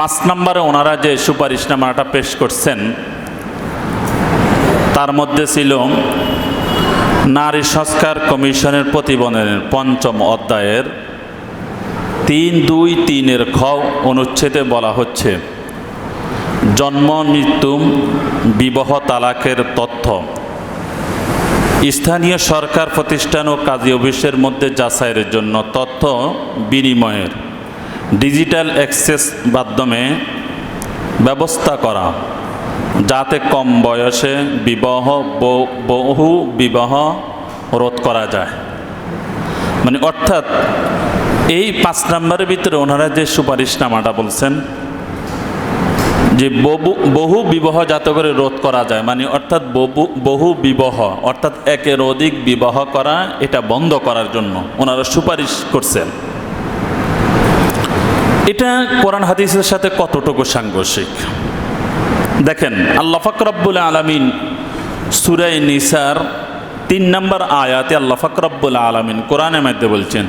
পাঁচ নম্বরে ওনারা যে সুপারিশ সুপারিশনামাটা পেশ করছেন, তার মধ্যে ছিল নারী সংস্কার কমিশনের প্রতিবেদনের পঞ্চম অধ্যায়ের তিন দুই তিনের খ অনুচ্ছেদে বলা হচ্ছে, জন্ম, মৃত্যু, বিবাহ তালাকের তথ্য। স্থানীয় সরকার প্রতিষ্ঠান ও কাজী অফিসের মধ্যে যাচাইয়ের জন্য তথ্য বিনিময়ের। ডিজিটাল অ্যাক্সেস মাধ্যমে ব্যবস্থা করা, যাতে কম বয়সে বিবাহ বহু বিবাহ রোধ করা যায়। মানে অর্থাৎ এই পাঁচ নম্বরের ভিতরে ওনারা যে সুপারিশনামাটা বলছেন, যে বহু বহু বিবাহ যাতে করে রোধ করা যায় মানে অর্থাৎ বহু বহু বিবাহ, অর্থাৎ একের অধিক বিবাহ করা, এটা বন্ধ করার জন্য ওনারা সুপারিশ করছেন। এটা কোরআন হাদিসের সাথে কতটুকু সাংঘর্ষিক? দেখেন, আল্লাহ ফাকরাবুল আলমিন সুরাই নিসার তিন নম্বর আয়াতে আল্লাহ ফাকরাবুল আলমিন কোরআনের মধ্যে বলছেন,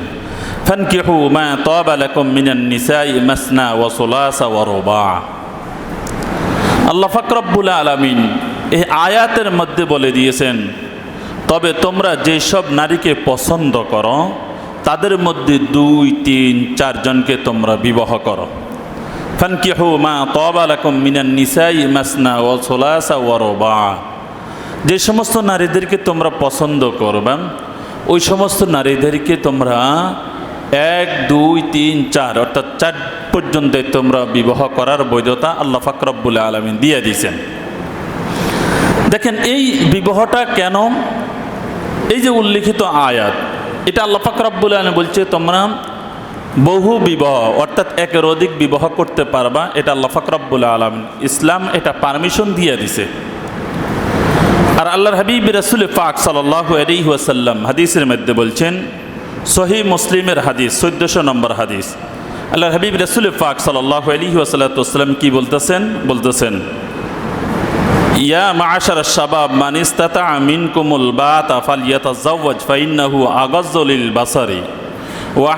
ফানকিহু মা তাবা লাকুম মিনান নিসাই মাসনা ওয়া সুলাসা ওয়া রুবা। আল্লাহ ফাকরাবুল আলমিন এই আয়াতের মধ্যে বলে দিয়েছেন, তবে তোমরা যেসব নারীকে পছন্দ করো তাদের মধ্যে দুই, তিন চারজনকে তোমরা বিবাহ করো। ফানকিহু মা তাবা লাকুম মিনান নিসাই মাসনা ওয়া সুলাসা রুবা। যে সমস্ত নারীদেরকে তোমরা পছন্দ করবে, ওই সমস্ত নারীদেরকে তোমরা এক, দুই, তিন, চার, অর্থাৎ চার পর্যন্ত তোমরা বিবাহ করার বৈধতা আল্লাহ ফাকরাবুল আলমিন দিয়ে দিয়েছেন। দেখেন, এই বিবাহটা কেন? এই যে উল্লিখিত আয়াত এটা আল্লাহ ফাকরাবুল আলম বলছে, তোমরা বহু বিবাহ, অর্থাৎ একের অধিক বিবাহ করতে পারবা। এটা আল্লাহ ফাকরাবুল আলম ইসলাম এটা পারমিশন দিয়ে দিছে। আর আল্লাহর হাবিব রসুল পাক ওয়াসাল্লাম হাদিসের মধ্যে বলছেন সহি মুসলিমের হাদিস, চোদ্দশো নম্বর হাদিস। আল্লাহর হাবিব রসুল পাক সাল্লাহ আলী ওয়াসাল্লাম কি বলতেছেন? বলতেছেন ইয়া মাশার শাবাব, মান ইস্তাতা মিনকুমুল বাতা ফালিয়াতাজাওয়াজ ফাইন্নাহু আগাজ্জুলিল বাসারি, ওয়া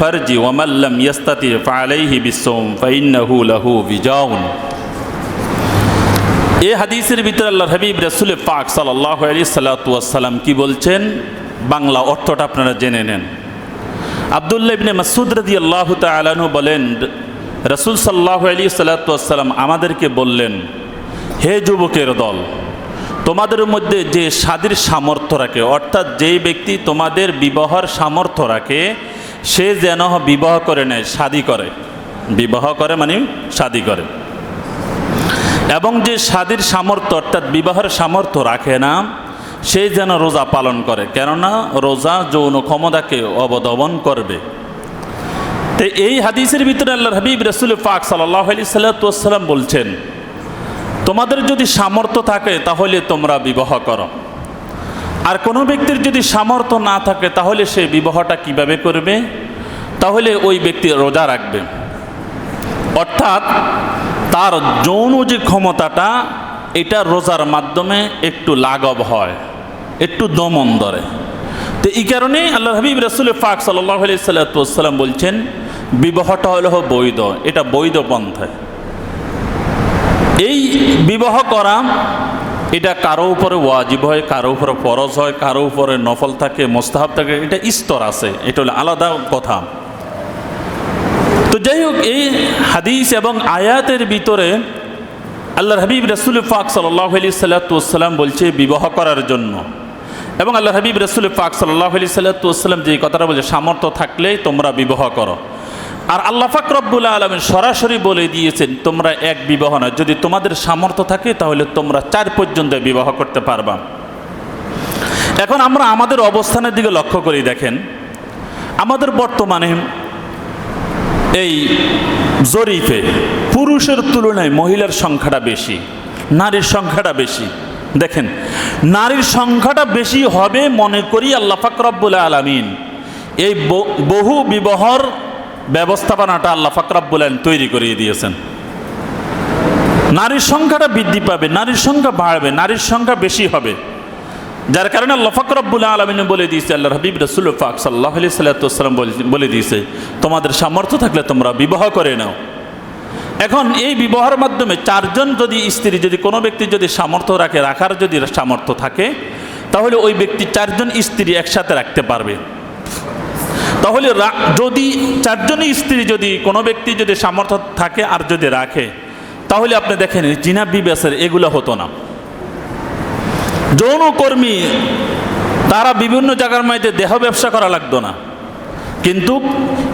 ফারজি, ওয়া মান লাম ইয়াস্তাতি ফালাইহি লাহু বিজাউন। এই হাদিসের ভিতরে আল্লাহ হাবিব রসুল পাক সাল্লাহ আলী সাল্লাতাম কি বলছেন? বাংলা অর্থটা আপনারা জেনে নেন। আবদুল্লাহ ইবনে মাসুদ রদি আল্লাহ তালু বলেন, রসুল সাল্লাহ আলী সাল্লাতাম আমাদেরকে বললেন হে যুবকের দল, তোমাদের মধ্যে যে স্বাদের সামর্থ্য রাখে, অর্থাৎ যেই ব্যক্তি তোমাদের বিবাহর সামর্থ্য রাখে, সে যেন বিবাহ করে নেয় শাদি করে। বিবাহ করে মানে শাদি করে। এবং যে স্বাদের সামর্থ্য, অর্থাৎ বিবাহের সামর্থ্য রাখে না, সে যেন রোজা পালন করে। কেননা রোজা যৌন ক্ষমতাকে অবদমন করবে। তো এই হাদিসের ভিতরে আল্লাহ হাবিব রসুল পাক সাল্লাহ আলি সাল্লাম বলছেন তোমাদের যদি সামর্থ্য থাকে, তাহলে তোমরা বিবাহ করো। আর কোনো ব্যক্তির যদি সামর্থ্য না থাকে, তাহলে সে বিবাহটা কীভাবে করবে? তাহলে ওই ব্যক্তি রোজা রাখবে। অর্থাৎ তার যৌন যে ক্ষমতাটা, এটা রোজার মাধ্যমে একটু লাঘব হয়, একটু দমন ধরে তো এই কারণে আল্লাহ হাবিব রসুল ফাক সাল্লাহ সাল্লাম বলছেন, বিবাহটা হলো বৈধ। এটা বৈধ পন্থায়। এই বিবাহ করা, এটা কারও উপরে ওয়াজিব হয়, কারও উপরে ফরজ হয়, কারও উপরে নফল থাকে, মোস্তাহাব থাকে, এটা স্তর আছে, এটা হলো আলাদা কথা। তো যাই হোক, এই হাদিস এবং আয়াতের ভিতরে আল্লাহ হাবিব রসুল ফাক সাল্লাহ আলি সাল্লাতাম বলছে বিবাহ করার জন্য। এবং আল্লাহ হাবিব রসুল ফাক সাল্লাহ আলি সাল্লাতাম যে কথাটা বলছে, সামর্থ্য থাকলেই তোমরা বিবাহ করো। আর আল্লাহ ফাক রব্বুল আলমিন সরাসরি বলে দিয়েছেন, তোমরা এক বিবাহ না যদি তোমাদের সামর্থ্য থাকে, তাহলে তোমরা চার পর্যন্ত বিবাহ করতে পারবা। এখন আমরা আমাদের অবস্থানের দিকে লক্ষ্য করি, দেখেন, আমাদের বর্তমানে এই জরিফে পুরুষের তুলনায় মহিলার সংখ্যাটা বেশি, নারীর সংখ্যাটা বেশি। দেখেন, নারীর সংখ্যাটা বেশি হবে মনে করি আল্লাহ ফাকরাবুল আলমিন। এই বহু বিবাহর ব্যবস্থাপনাটা আল্লাহ ফাকরাবুল আলম তৈরি করিয়ে দিয়েছেন। নারীর সংখ্যাটা বৃদ্ধি পাবে, নারীর সংখ্যা বাড়বে, নারীর সংখ্যা বেশি হবে। যার কারণে আল্লাহ ফকরবুল আলমিন বলে দিয়েছে আল্লাহ হাবিব রসুল ফাক সাল্লাহ আলি সাল্লাতাম বলে দিয়েছে, তোমাদের সামর্থ্য থাকলে তোমরা বিবাহ করে নাও। এখন এই বিবাহের মাধ্যমে চারজন যদি স্ত্রী, যদি কোনো ব্যক্তি যদি সামর্থ্য রাখে, রাখার যদি সামর্থ্য থাকে, তাহলে ওই ব্যক্তি চারজন স্ত্রী একসাথে রাখতে পারবে। তাহলে যদি চারজনই স্ত্রী যদি, কোনো ব্যক্তি যদি সামর্থ্য থাকে আর যদি রাখে, তাহলে আপনি দেখেন জিনা বিবেসের এগুলো হতো না। যৌনকর্মী তারা বিভিন্ন জায়গার মধ্যে দেহ ব্যবসা করা লাগতো না। কিন্তু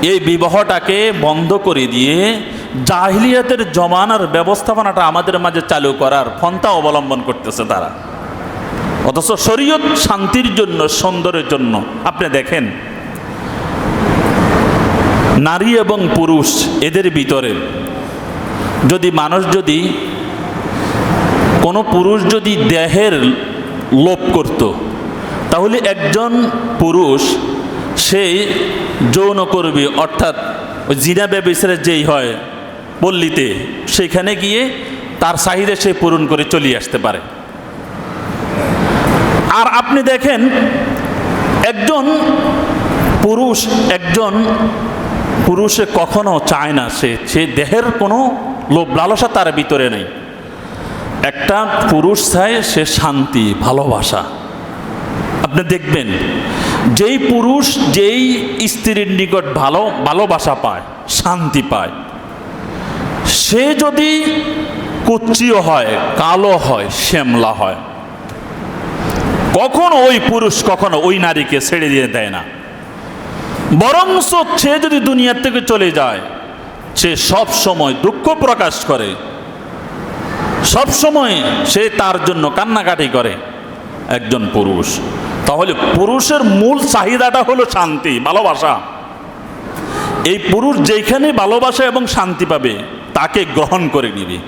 এই বিবাহটাকে বন্ধ করে দিয়ে জাহিলিয়াতের জমানার ব্যবস্থাপনাটা আমাদের মাঝে চালু করার পন্থা অবলম্বন করতেছে তারা। অথচ শরীয়ত শান্তির জন্য, সুন্দরের জন্য, আপনি দেখেন নারী এবং পুরুষ এদের ভিতরে। যদি মানুষ যদি কোনো পুরুষ যদি দেহের লোপ করত, তাহলে একজন পুরুষ সেই যৌন অর্থাৎ জিনা ব্যবসারে যেই হয় পল্লীতে, সেখানে গিয়ে তার চাহিদা সে পূরণ করে চলে আসতে পারে। আর আপনি দেখেন, একজন পুরুষ, একজন পুরুষে কখনো চায় না সে। সে দেহের কোনো লোভ, লালসা তার ভিতরে নেই। একটা পুরুষ চায় সে শান্তি, ভালোবাসা। আপনি দেখবেন, যেই পুরুষ যেই স্ত্রীর নিকট ভালো, ভালোবাসা পায়, শান্তি পায়, সে যদি কুচ্ছিও হয়, কালো হয়, শ্যামলা হয়, কখনো ওই পুরুষ কখনো ওই নারীকে ছেড়ে দিয়ে দেয় না। বরং সে যদি দুনিয়ার থেকে চলে যায়, সে সব সময় দুঃখ প্রকাশ করে। সব সময় সে তার জন্য কান্নাকাটি করে একজন পুরুষ। তাহলে পুরুষের মূল চাহিদাটা হলো শান্তি, ভালোবাসা। এই পুরুষ যেখানে ভালোবাসা এবং শান্তি পাবে, তাকে গ্রহণ করে নিবে।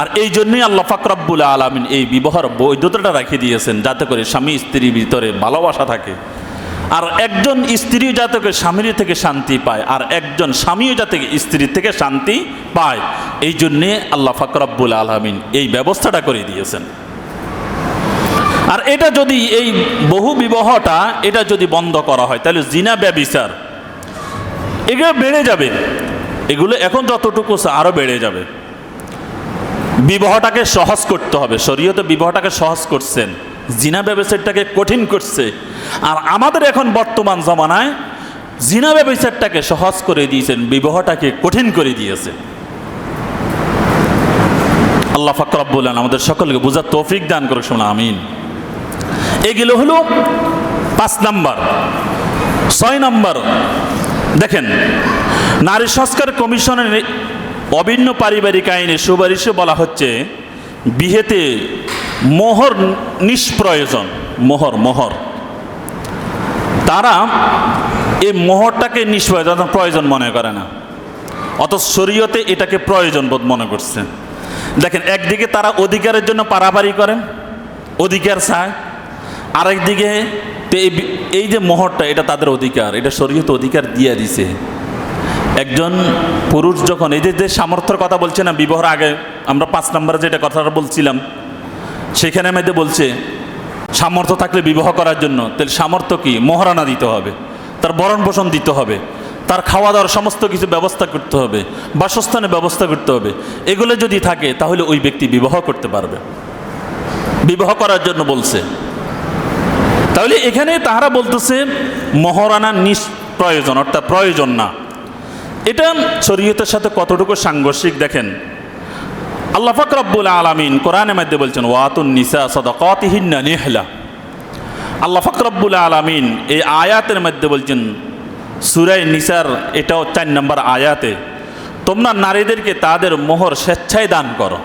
আর এই জন্যই আল্লাহ ফাকরাবুল আলমিন এই বিবাহর বৈধতাটা রেখে দিয়েছেন, যাতে করে স্বামী স্ত্রীর ভিতরে ভালোবাসা থাকে। আর একজন স্ত্রী যাতে করে স্বামীর থেকে শান্তি পায়, আর একজন স্বামীও যাতে স্ত্রীর থেকে শান্তি পায়। এই জন্যে আল্লাহ ফাকরাবুল আলমিন এই ব্যবস্থাটা করে দিয়েছেন। আর এটা যদি এই বহু বিবাহটা, এটা যদি বন্ধ করা হয়, তাহলে জিনা ব্যবিচার, এগুলো বেড়ে যাবে। এগুলো এখন যতটুকু আরও বেড়ে যাবে। বিবাহটাকে সহজ করতে হবে। শরীয়তে বিবাহটাকে সহজ করছেন। জিনা ব্যবসারটাকে কঠিন করছে। আর আমাদের এখন বর্তমান জমানায় জিনা ব্যবসারটাকে সহজ করে দিয়েছেন, বিবাহটাকে কঠিন করে দিয়েছে। আল্লাহ ফাকরাবুল্লান আমাদের সকলকে বোঝার তৌফিক দান করে শোনা আমিন। এগুলো হলো পাঁচ নাম্বার। ছয় নাম্বার, দেখেন, নারী সংস্কার কমিশনের অভিন্ন পারিবারিক আইনে সুপারিশে বলা হচ্ছে বিহেতে মোহর নিষ্প্রয়োজন, মোহর মোহর। তারা এই মোহরটাকে নিষ্প্রয়োজন প্রয়োজন মনে করে না। অত শরীয়তে এটাকে প্রয়োজন বোধ মনে করছে। দেখেন, একদিকে তারা অধিকারের জন্য পারাপারি করেন, অধিকার চায়। আরেকদিকে এই যে মোহরটা, এটা তাদের অধিকার, এটা শরীয়ত অধিকার দিয়ে দিছে। একজন পুরুষ যখন, এই যে যে সামর্থ্যের কথা বলছে না বিবাহর আগে, আমরা পাঁচ নম্বরে যেটা কথাটা বলছিলাম সেখানে মধ্যে বলছে, সামর্থ্য থাকলে বিবাহ করার জন্য, তাহলে সামর্থ্য কি? মহারানা দিতে হবে, তার বরণ পোষণ দিতে হবে, তার খাওয়া দাওয়ার সমস্ত কিছু ব্যবস্থা করতে হবে, বাসস্থানের ব্যবস্থা করতে হবে, এগুলো যদি থাকে, তাহলে ওই ব্যক্তি বিবাহ করতে পারবে। বিবাহ করার জন্য বলছে। তাহলে এখানে তাহারা বলতেছে, মহারানা নিস প্রয়োজন অর্থাৎ প্রয়োজন না। এটা শরীয়তের সাথে কতটুকু সাংঘর্ষিক দেখেন? আল্লাহ ফাকরাবুল আলমিন কোরআনে মধ্যে বলছেন, ওয়াতুন নিসা সদাকাতিহিন্না নিহলা। আল্লাহ ফাকরাবুল আলমিন এই আয়াতের মধ্যে বলছেন সুরাই নিসার এটাও চার নম্বর আয়াতে, তোমরা নারীদেরকে তাদের মোহর স্বেচ্ছায় দান করো।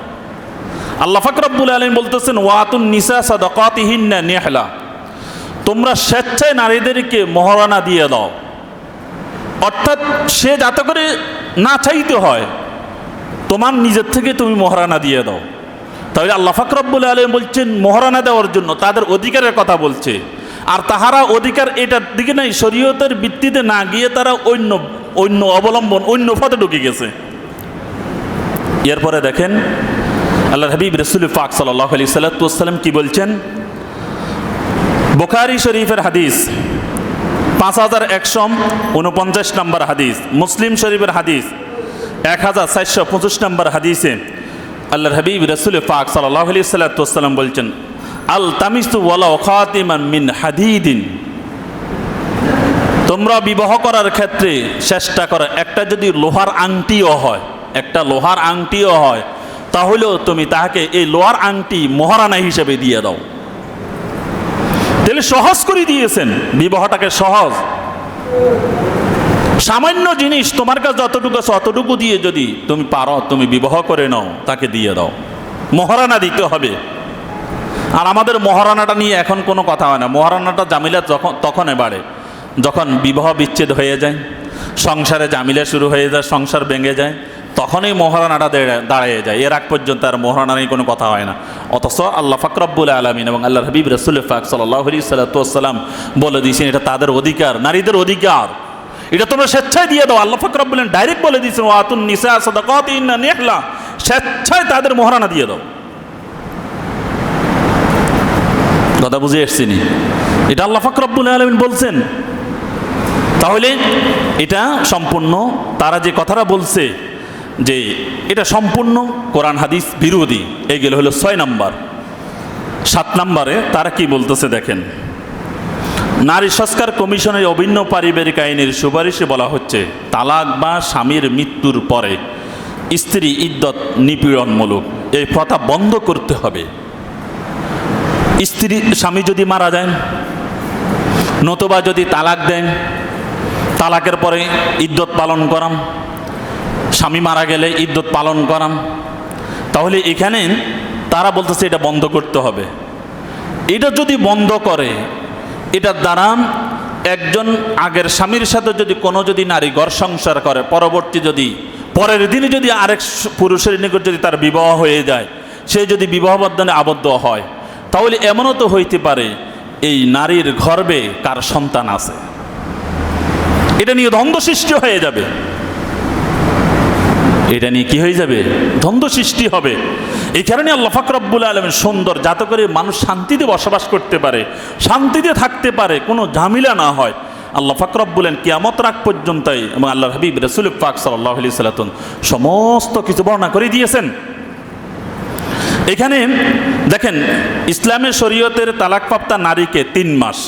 আল্লাহ ফাকরাবুল আলম বলতেছেন, ওয়াতুন নিসা সদাকাতিহিন্না নিহলা। তোমরা স্বেচ্ছায় নারীদেরকে মহারানা দিয়ে দাও। অর্থাৎ সে যাতে করে না চাইতে হয় তোমার নিজের থেকে তুমি মহারানা দিয়ে দাও। তাহলে আল্লাহ ফাকরবুল আলম বলছেন, মহারানা দেওয়ার জন্য তাদের অধিকারের কথা বলছে। আর তাহারা অধিকার এটার দিকে নাই, শরীয়তের ভিত্তিতে না গিয়ে তারা অন্য অন্য অবলম্বন, অন্য পথে ঢুকে গেছে। এরপরে দেখেন আল্লাহ হাবিব রসুল পাক সাল্লাহ আলি সাল্লাতাম কি বলছেন? বোখারি শরীফের হাদিস, পাঁচ হাজার একশো উনপঞ্চাশ নম্বর হাদিস, মুসলিম শরীফের হাদিস এক হাজার চারশো পঁচিশ নম্বর হাদিসে আল্লাহর হাবিব রসুল পাক সাল্লাহ আলি বলছেন, আল তামিস্তু ওয়ালা খাতিমান মিন হাদিদিন। তোমরা বিবাহ করার ক্ষেত্রে চেষ্টা করো, একটা যদি লোহার আংটিও হয়, একটা লোহার আংটিও হয়, তাহলেও তুমি তাহাকে এই লোহার আংটি মহারানা হিসেবে দিয়ে দাও। তাহলে সহজ করে দিয়েছেন, বিবাহটাকে সহজ। সামান্য জিনিস তোমার কাছে যতটুকু আছে অতটুকু দিয়ে যদি তুমি পারো, তুমি বিবাহ করে নাও, তাকে দিয়ে দাও। মহারানা দিতে হবে। আর আমাদের মহারানাটা নিয়ে এখন কোনো কথা হয় না। মহারানাটা জামিলা যখন তখনই বাড়ে যখন বিবাহ বিচ্ছেদ হয়ে যায়, সংসারে জামিলা শুরু হয়ে যায়, সংসার ভেঙে যায়, তখনই মহারানাটা দাঁড়িয়ে যায়। এর আগ পর্যন্ত আর মহারানা নিয়ে কোনো কথা হয় না। অথচ আল্লাহ ফাকরাবুল আলমিন এবং আল্লাহ হাবিব রসুল ফাক সাল্লাহ সাল্লাম বলে দিয়েছেন, এটা তাদের অধিকার, নারীদের অধিকার। এটা তোমরা স্বেচ্ছায় দিয়ে দাও। আল্লাহ ফাকরাব বলেন ডাইরেক্ট বলে দিয়েছেন, ওয়াতুন নিসা সাদাকাত ইন্না নেহলা। স্বেচ্ছায় তাদের মহারানা দিয়ে দাও। কথা বুঝে এসছিনি এটা আল্লাহ ফাকরাবুল আলমিন বলছেন। তাহলে এটা সম্পূর্ণ, তারা যে কথাটা বলছে যে এটা সম্পূর্ণ কোরআন, হাদিস বিরোধী, এগুলো হলো ছয় নাম্বার। সাত নাম্বারে তারা কি বলতেছে দেখেন। নারী সংস্কার কমিশনের অভিন্ন পারিবারিক আইনের সুপারিশে বলা হচ্ছে, তালাক বা স্বামীর মৃত্যুর পরে স্ত্রী ইদ্যত নিপীড়নমূলক। এই প্রথা বন্ধ করতে হবে। স্ত্রী, স্বামী যদি মারা যায় নতুবা যদি তালাক দেন, তালাকের পরে ইদ্যত পালন করাম, স্বামী মারা গেলে ইদ্যত পালন করাম, তাহলে এখানে তারা বলতেছে এটা বন্ধ করতে হবে। এটা যদি বন্ধ করে এটার দ্বারা একজন আগের স্বামীর সাথে যদি কোনো যদি নারী ঘর সংসার করে, পরবর্তী যদি, পরের দিনে যদি আরেক পুরুষের নিকট যদি তার বিবাহ হয়ে যায়, সে যদি বিবাহ বর্ধনে আবদ্ধ হয়, তাহলে এমনও তো হইতে পারে, এই নারীর গর্বে কার সন্তান আছে? এটা নিয়ে দ্বন্দ্ব সৃষ্টি হয়ে যাবে। এটা নিয়ে কি হয়ে যাবে? দ্বন্দ্ব সৃষ্টি হবে। এই কারণে আল্লাহ ফাকরাবুল আলমের সুন্দর, যাতে করে মানুষ শান্তিতে বসবাস করতে পারে, শান্তিতে থাকতে পারে, কোনো ঝামেলা না হয়। আল্লাহ ফাকরব বলেন কিয়ামত রাগ পর্যন্তই এবং আল্লাহ হাবিব রসুল পাক সাল্লাহ আলি সাল্লাতুন সমস্ত কিছু বর্ণনা করে দিয়েছেন। এখানে দেখেন ইসলামের শরীয়তের তালাকপ্রাপ্তা নারীকে তিন মাস।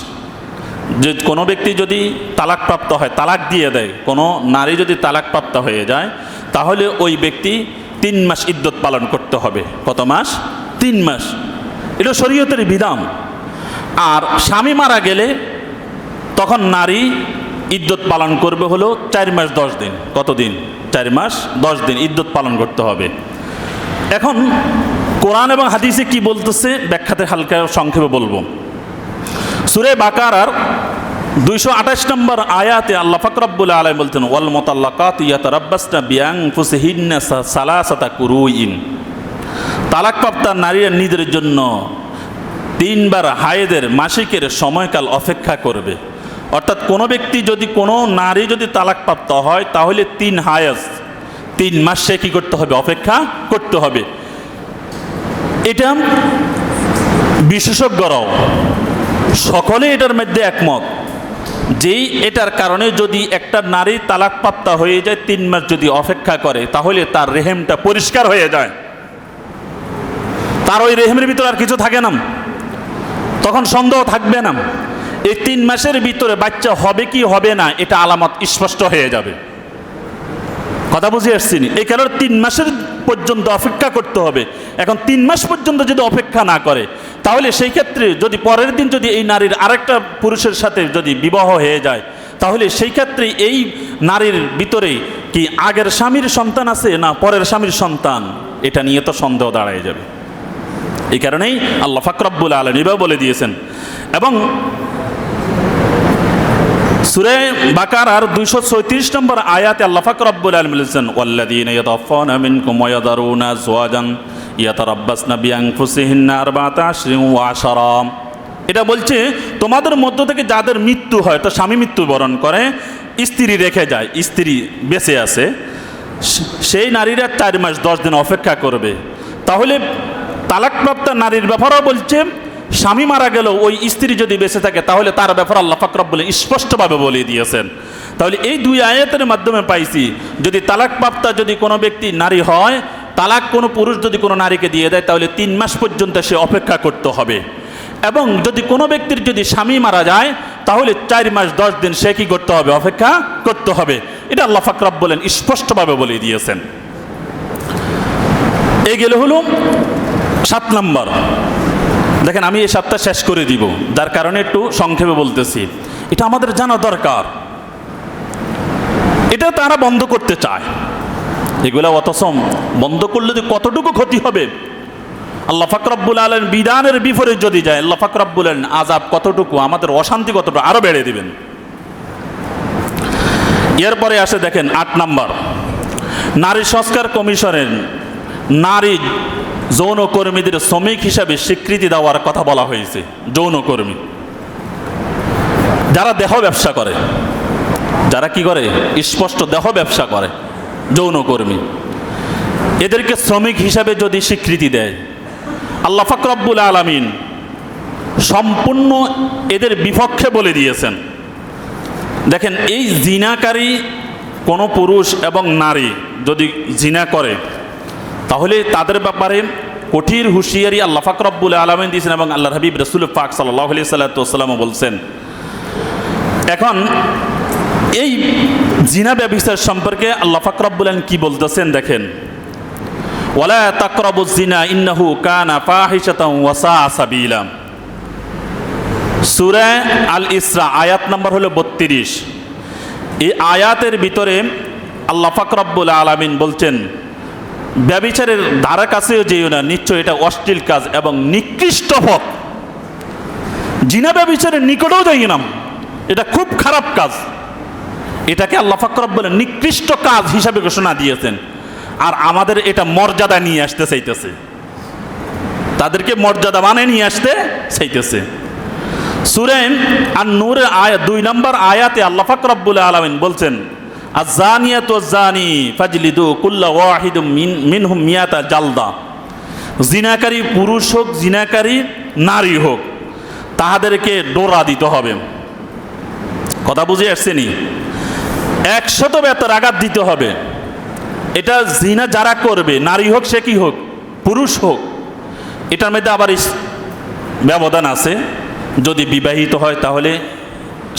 যে কোনো ব্যক্তি যদি তালাকপ্রাপ্ত হয়, তালাক দিয়ে দেয়। কোনো নারী যদি তালাকপ্রাপ্ত হয়ে যায় তাহলে ওই ব্যক্তি তিন মাস ইদ্যত পালন করতে হবে। কত মাস? তিন মাস। এটা শরীয়তের বিধান। আর স্বামী মারা গেলে তখন নারী ইদ্যত পালন করবে হলো চার মাস দশ দিন। কত দিন? চার মাস দশ দিন ইদ্যত পালন করতে হবে। এখন কোরআন এবং হাদিসে কি বলতেছে? ব্যাখ্যাতে হালকা সংক্ষেপে বলব। সুরে বাকারার দুইশো আঠাশ নম্বর আয়াতে আল্লাহ ফাকরাবুল আলাই বলতেন ওয়াল মোতাল্লাকাত ইয়াত রব্বাসনা বিয়াং ফুসহিন্না সালাসাতা কুরুইন। তালাকপ্রাপ্তা নারীরা নিজের জন্য তিনবার হায়েদের মাসিকের সময়কাল অপেক্ষা করবে। অর্থাৎ কোনো ব্যক্তি যদি, কোনো নারী যদি তালাকপ্রাপ্ত হয়, তাহলে তিন হায়াস তিন মাস সে কী করতে হবে? অপেক্ষা করতে হবে। এটা বিশেষজ্ঞরাও সকলে এটার মধ্যে একমত। যেই এটার কারণে যদি একটা নারী তালাকপ্রাপ্তা হয়ে যায়, তিন মাস যদি অপেক্ষা করে, তাহলে তার রেহেমটা পরিষ্কার হয়ে যায়। তার ওই রেহেমের ভিতরে আর কিছু থাকে না। তখন সন্দেহ থাকবে না। এই তিন মাসের ভিতরে বাচ্চা হবে কি হবে না, এটা আলামত স্পষ্ট হয়ে যাবে। কথা বুঝে আসছি নি? এই কারণে তিন মাসের পর্যন্ত অপেক্ষা করতে হবে। এখন তিন মাস পর্যন্ত যদি অপেক্ষা না করে তাহলে সেই ক্ষেত্রে যদি পরের দিন যদি এই নারীর আরেকটা পুরুষের সাথে যদি বিবাহ হয়ে যায়, তাহলে সেই ক্ষেত্রে এই নারীর ভিতরে কি আগের স্বামীর সন্তান আছে না পরের স্বামীর সন্তান? এটা নিয়ে তো সন্দেহ দাঁড়ায় যাবে। এই কারণেই আল্লাহ ফাকরাবুল আলম এভাবে বলে দিয়েছেন। এবং সুরে বাকার আর দুইশো ছয়ত্রিশ নম্বর আয়াতে আল্লাহ ফাকরাবুল আলম বলেছেন ওয়াল্লাদিন এটা বলছে, তোমাদের মধ্য থেকে যাদের মৃত্যু হয় তো স্বামী মৃত্যুবরণ করে, স্ত্রী রেখে যায়, স্ত্রী বেঁচে আছে, সেই নারীরা চার মাস দশ দিন অপেক্ষা করবে। তাহলে তালাকপ্রাপ্ত নারীর ব্যাপারেও বলছে, স্বামী মারা গেল, ওই স্ত্রী যদি বেঁচে থাকে, তাহলে তার ব্যাপার আল্লাহ বলে স্পষ্টভাবে বলে দিয়েছেন। তাহলে এই দুই আয়াতের মাধ্যমে পাইছি, যদি তালাকপ্রাপ্তা যদি কোনো ব্যক্তি নারী হয় তালাক কোনো পুরুষ যদি কোনো নারীকে দিয়ে দেয়, তাহলে তিন মাস পর্যন্ত সে অপেক্ষা করতে হবে। এবং যদি কোনো ব্যক্তির যদি স্বামী মারা যায়, তাহলে চার মাস, দশ দিন সে কি করতে হবে? অপেক্ষা করতে হবে। এটা আল্লাহ ফাকরাব বলেন, স্পষ্টভাবে বলে দিয়েছেন। এই গেলে হলো সাত নম্বর। দেখেন, আমি এই সাতটা শেষ করে দিব। যার কারণে একটু সংক্ষেপে বলতেছি। এটা আমাদের জানা দরকার। এটা তারা বন্ধ করতে চায়। এগুলা অতসম বন্ধ করলে যে কতটুকু ক্ষতি হবে? আল্লাহ ফাকরাবুল আলেন বিধানের বিপরীত যদি যায়, আল্লাহ ফাকরাবুল আলম আজাব কতটুকু, আমাদের অশান্তি কতটুকু, আরও বেড়ে দিবেন। এরপরে আসে দেখেন আট নাম্বার। নারী সংস্কার কমিশনের নারী যৌনকর্মীদের শ্রমিক হিসাবে স্বীকৃতি দেওয়ার কথা বলা হয়েছে যৌনকর্মী যারা দেহ ব্যবসা করে, যারা কি করে? স্পষ্ট দেহ ব্যবসা করে। যৌনকর্মী এদেরকে শ্রমিক হিসাবে যদি স্বীকৃতি দেয়, আল্লাহ ফাকরাবুল আলমিন সম্পূর্ণ এদের বিপক্ষে বলে দিয়েছেন। দেখেন, এই জিনাকারী কোনো পুরুষ এবং নারী যদি জিনা করে, তাহলে তাদের ব্যাপারে কঠির হুঁশিয়ারি আল্লাহ ফাকরাবুল আলমিন দিয়েছেন এবং আল্লাহ হাবিব রসুল পাক সাল্লাহ আলি সাল্লাতামও বলছেন। এখন এই জিনা ব্যবসার সম্পর্কে আল্লাহ ফাকরাবুল আলম কি বলতেছেন দেখেন? ওয়ালা তাকরাবু জিনা ইন্নাহু কানা ফাহিশাতাও ওয়াসা সাবিলা। সূরা আল ইসরা আয়াত নাম্বার হলো বত্রিশ। এই আয়াতের ভিতরে আল্লাহ ফাকরাবুল আলামিন বলছেন, ব্যবিচারের ধারা কাছেও যেও না, নিশ্চয় এটা অশ্লীল কাজ এবং নিকৃষ্ট পথ জিনা ব্যবিচারের নিকটেও যাই না, এটা খুব খারাপ কাজ। এটাকে আল্লাহ ফাকরাব বলেন নিকৃষ্ট কাজ হিসাবে ঘোষণা দিয়েছেন। আর আমাদের এটা মর্যাদা নিয়ে আসতে চাইতেছে। তাদেরকে মর্যাদা মানে নিয়ে আসতে চাইতেছে। সুরেন আর নূরের আয়াত দুই নম্বর আয়াতে আল্লাহ ফাকরাবুল আলমিন বলছেন আজানিয়াত জানি ফাজলিদু কুল্লা ওয়াহিদ মিন, মিনহুম মিয়াতা জালদা। জিনাকারী পুরুষ হোক, জিনাকারী নারী হোক, তাহাদেরকে ডোরা দিতে হবে। কথা বুঝে আসছেনি? একশত বেতর আঘাত দিতে হবে। এটা জিনা যারা করবে, নারী হোক, সে কি হোক, পুরুষ হোক, এটার মধ্যে আবার ব্যবধান আছে। যদি বিবাহিত হয় তাহলে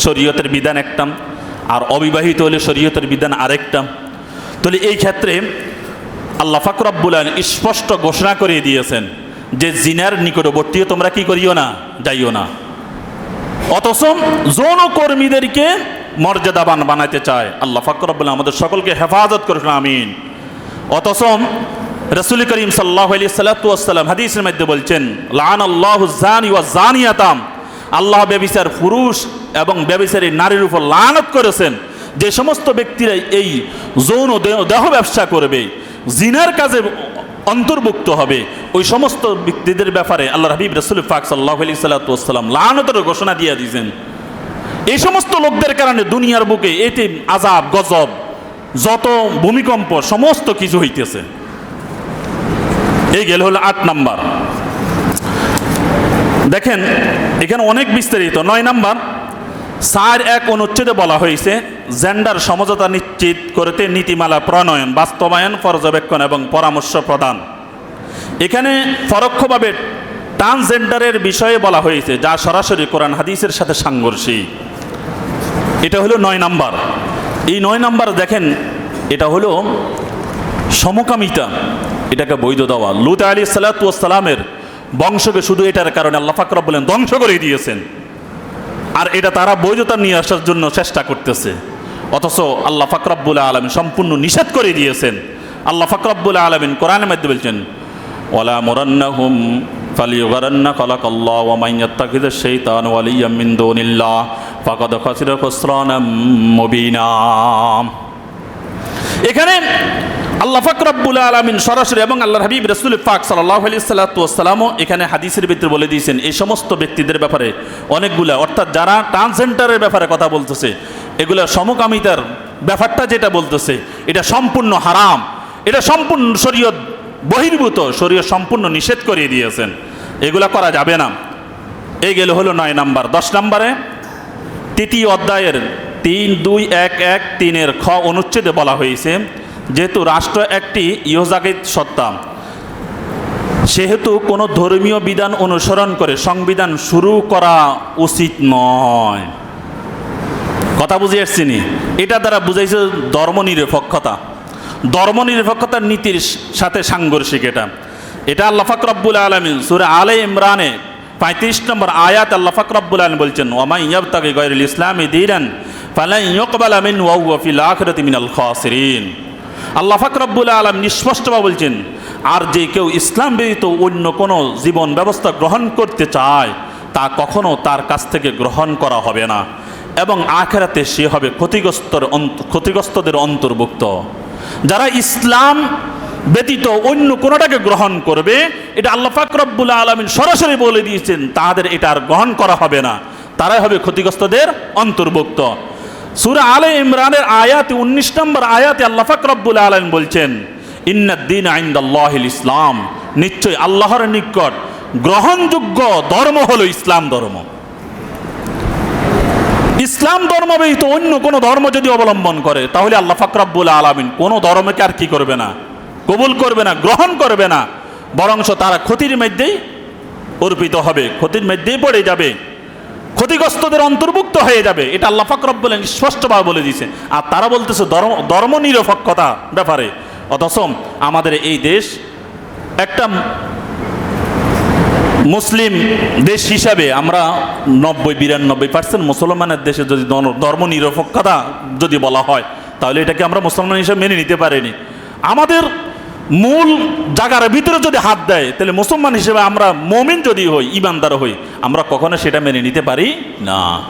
শরীয়তের বিধান একটা, আর অবিবাহিত হলে শরীয়তের বিধান আরেকটা। তাহলে এই ক্ষেত্রে আল্লাহ ফাকরাবুল স্পষ্ট ঘোষণা করে দিয়েছেন যে জিনার নিকটবর্তীও তোমরা কি করিও না, যাইও না। অথচ যৌন কর্মীদেরকে মর্যাদাবান বানাইতে চায়। আল্লাহ ফাকরাবুল আমাদের সকলকে হেফাজত করুন আমিন। অথচ রসুল করিম সাল্লাহ আলি সাল্লাতাম হাদিসের মধ্যে বলছেন লান আল্লাহ জানিয়াতাম আল্লাহ ব্যবিচার পুরুষ এবং ব্যবিচারী নারীর উপর লানত করেছেন। যে সমস্ত ব্যক্তিরা এই যৌন দেহ ব্যবসা করবে, জিনার কাজে অন্তর্ভুক্ত হবে, ওই সমস্ত ব্যক্তিদের ব্যাপারে আল্লাহ হাবিব রসুল ফাক সাল্লাহ আলি সাল্লাতাম লানতের ঘোষণা দিয়ে দিয়েছেন। এই সমস্ত লোকদের কারণে দুনিয়ার বুকে এতে আজাব গজব, যত ভূমিকম্প, সমস্ত কিছু হইতেছে। এই গেল হলো আট নাম্বার। দেখেন, এখানে অনেক বিস্তারিত। নয় নাম্বার, সার এক অনুচ্ছেদে বলা হয়েছে, জেন্ডার সমঝোতা নিশ্চিত করতে নীতিমালা প্রণয়ন, বাস্তবায়ন, পর্যবেক্ষণ এবং পরামর্শ প্রদান। এখানে পরোক্ষভাবে ট্রান্সজেন্ডারের বিষয়ে বলা হয়েছে, যা সরাসরি কোরআন হাদিসের সাথে সাংঘর্ষিক। এটা হলো নয় নাম্বার। এই নয় নাম্বার দেখেন, এটা হলো সমকামিতা, এটাকে বৈধ দেওয়া। লুত আলী সালাতামের বংশকে শুধু এটার কারণে আল্লাহ ফাকর বলেন ধ্বংস করে দিয়েছেন। আর এটা তারা বৈধতা নিয়ে আসার জন্য চেষ্টা করতেছে। অথচ আল্লাহ ফাকরাবুল আলমিন সম্পূর্ণ নিষেধ করে দিয়েছেন। আল্লাহ ফাকরাবুল আলমিন কোরআনের মধ্যে বলছেন ওলা মোরান্নাহুম ফালিউগারান্না খলাক আল্লাহ ওয়ামাইয়াত্তাকিদ শাইতান ওয়ালিয়াম মিন দুনিল্লাহ ফাকাদ খাসিরা খুসরানাম মুবিনা এখানে আল্লাহ ফাকরাবুল আলমিন সরাসরি এবং আল্লাহ হাবিব রসুল পাক সাল্লাহ আলি সাল্লাতামও এখানে হাদিসের ভিতরে বলে দিয়েছেন, এই সমস্ত ব্যক্তিদের ব্যাপারে অনেকগুলা, অর্থাৎ যারা ট্রান্সজেন্ডারের ব্যাপারে কথা বলতেছে, এগুলা সমকামিতার ব্যাপারটা যেটা বলতেছে, এটা সম্পূর্ণ হারাম, এটা সম্পূর্ণ শরীয়ত বহির্ভূত শরীয়ত সম্পূর্ণ নিষেধ করিয়ে দিয়েছেন। এগুলা করা যাবে না। এই গেল হলো নয় নাম্বার। দশ নম্বরে তৃতীয় অধ্যায়ের তিন, দুই, এক এক, তিনের খ অনুচ্ছেদে বলা হয়েছে, যেহেতু রাষ্ট্র একটি ইহজাগিত সত্তা, সেহেতু কোনো ধর্মীয় বিধান অনুসরণ করে সংবিধান শুরু করা উচিত নয়। কথা বুঝে আসছিনি এটা দ্বারা বুঝাইছে ধর্মনিরপেক্ষতা। ধর্মনিরপেক্ষতার নীতির সাথে সাংঘর্ষিক এটা। এটা আল্লাহ ফাকরাবুল আলমিন সুরে আলে ইমরানে পঁয়ত্রিশ নম্বর আয়াত আল্লাহ ফাকরাবুল আলম বলছেন ওমাই ইয়াবতাকে গয়রুল ইসলামী দিরান ফালাই ইকবাল আমিন ওয়াউফিল আখরতি মিনাল খাসিরিন। আল্লাহ ফাকরাবুল আলম নিষ্পষ্টভাবে বলছেন, আর যে কেউ ইসলাম ব্যতীত অন্য কোনো জীবন ব্যবস্থা গ্রহণ করতে চায়, তা কখনো তার কাছ থেকে গ্রহণ করা হবে না এবং আখেরাতে সে হবে ক্ষতিগ্রস্তর ক্ষতিগ্রস্তদের অন্তর্ভুক্ত। যারা ইসলাম ব্যতীত অন্য কোনোটাকে গ্রহণ করবে, এটা আল্লাহ ফাকরবুল আলমিন সরাসরি বলে দিয়েছেন, তাদের এটা আর গ্রহণ করা হবে না। তারাই হবে ক্ষতিগ্রস্তদের অন্তর্ভুক্ত। সুরা আলে ইমরানের আয়াতে, উনিশ নম্বর আয়াতে আল্লাহ ফাকরবুল আলম বলছেন ইন্নাদ্দিন আইন্দাল্লাহিল ইসলাম। নিশ্চয় আল্লাহর নিকট গ্রহণযোগ্য ধর্ম হলো ইসলাম ধর্ম। ইসলাম ধর্ম ব্যতীত অন্য কোনো ধর্ম যদি অবলম্বন করে, তাহলে আল্লাহ ফাকরাবুল আলমিন কোনো ধর্মকে আর কি করবে না, কবুল করবে না, গ্রহণ করবে না বরংশ তারা ক্ষতির মধ্যেই অর্পিত হবে, ক্ষতির মধ্যেই পড়ে যাবে, ক্ষতিগ্রস্তদের অন্তর্ভুক্ত হয়ে যাবে। এটা আল্লাহ ফাকরব বলেন স্পষ্টভাবে বলে দিয়েছে আর তারা বলতেছে ধর্ম ধর্ম নিরপেক্ষতা ব্যাপারে। অথচ আমাদের এই দেশ একটা মুসলিম দেশ হিসাবে আমরা নব্বই, বিরানব্বই পার্সেন্ট মুসলমানের দেশে যদি ধর্ম- নিরপেক্ষতা যদি বলা হয়, তাহলে এটাকে আমরা মুসলমান হিসেবে মেনে নিতে পারিনি। আমাদের মূল জায়গার ভিতরে যদি হাত দেয়, তাহলে মুসলমান হিসেবে আমরা মমিন যদি হই, ইমানদার হই, আমরা কখনো সেটা মেনে নিতে পারি না।